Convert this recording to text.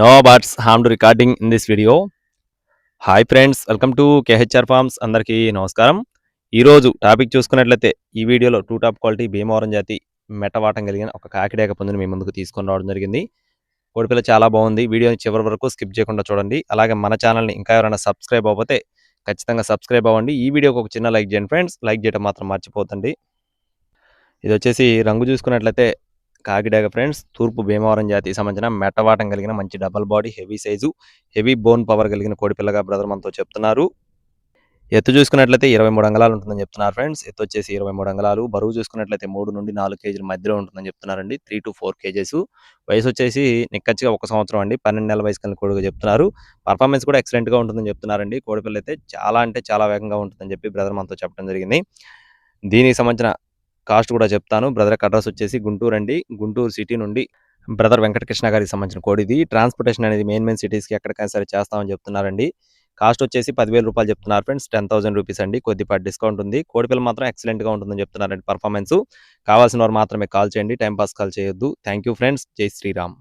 No harm harmed recording in this video hi friends welcome to KHR farms అందరికీ నమస్కారం. ఈరోజు topic చూసుకున్నట్లయితే ఈ వీడియోలో టూ టాప్ క్వాలిటీ భీమవరం జాతి మెటవాటం కలిగిన ఒక కాకిడేక పందుని మీ ముందుకు తీసుకొని రావడం జరిగింది. కోడిపిల్ల చాలా బాగుంది. వీడియోని చివరి వరకు స్కిప్ చేయకుండా చూడండి. అలాగే మన ఛానల్ని ఇంకా ఎవరైనా సబ్స్క్రైబ్ అవ్వతే ఖచ్చితంగా సబ్స్క్రైబ్ అవ్వండి. ఈ వీడియోకి ఒక చిన్న లైక్ చేయండి ఫ్రెండ్స్ లైక్ చేయడం మాత్రం మర్చిపోతండి ఇది వచ్చేసి రంగు చూసుకున్నట్లయితే కాకిడాగ ఫ్రెండ్స్ తూర్పు భీమవరం జాతికి సంబంధించిన మెట్టవాటం కలిగిన మంచి double body heavy size heavy bone power కలిగిన కోడిపిల్లగా బ్రదర్ మనతో చెప్తున్నారు. ఎత్తు చూసుకున్నట్లయితే ఇరవై మూడు అంగళాలు ఉంటుందని చెప్తున్నారు ఫ్రెండ్స్. ఎత్తు వచ్చేసి ఇరవై మూడు అంగళాలు. బరువు చూసుకున్నట్లయితే మూడు నుండి నాలుగు కేజీల మధ్యలో ఉంటుందని చెప్తున్నారండి. Three to four kgs. వయసు వచ్చేసి నిక్కచ్చిగా ఒక సంవత్సరం అండి. పన్నెండు నెలల వయసు కలిగిన కోడిగా చెప్తున్నారు. పర్ఫార్మెన్స్ కూడా ఎక్సలెంట్గా ఉంటుందని చెప్తున్నారండి. కోడిపిల్ల అయితే చాలా అంటే చాలా వేగంగా ఉంటుందని చెప్పి బ్రదర్ మనతో చెప్పడం జరిగింది. దీనికి సంబంధించిన కాస్ట్ కూడా చెప్తాను. బ్రదర్ అడ్రస్ వచ్చేసి గుంటూరు అండి. గుంటూరు సిటీ నుండి బ్రదర్ వెంకటకృష్ణ గారికి సంబంధించిన కోడ్ ఇది. ట్రాన్స్పోర్టేషన్ అనేది మెయిన్ మెయిన్ సిటీస్కి ఎక్కడికైనా సరే చేస్తామని చెప్తున్నారండి. కాస్ట్ వచ్చేసి పదివేల రూపాయలు చెప్తున్నారు ఫ్రెండ్స్ టెన్ థౌసండ్ రూపీస్ అండి. కొద్దిపాటి డిస్కౌంట్ ఉంది. కోడిపిల్ల మాత్రం ఎక్సలెంట్గా ఉంటుందని చెప్తున్నారండి పర్ఫార్మెన్స్ కావాల్సిన వారు మాత్రమే కాల్ చేయండి. టైం పాస్ కాల్ చేయొద్దు. థ్యాంక్ యూ ఫ్రెండ్స్ జై శ్రీరామ్.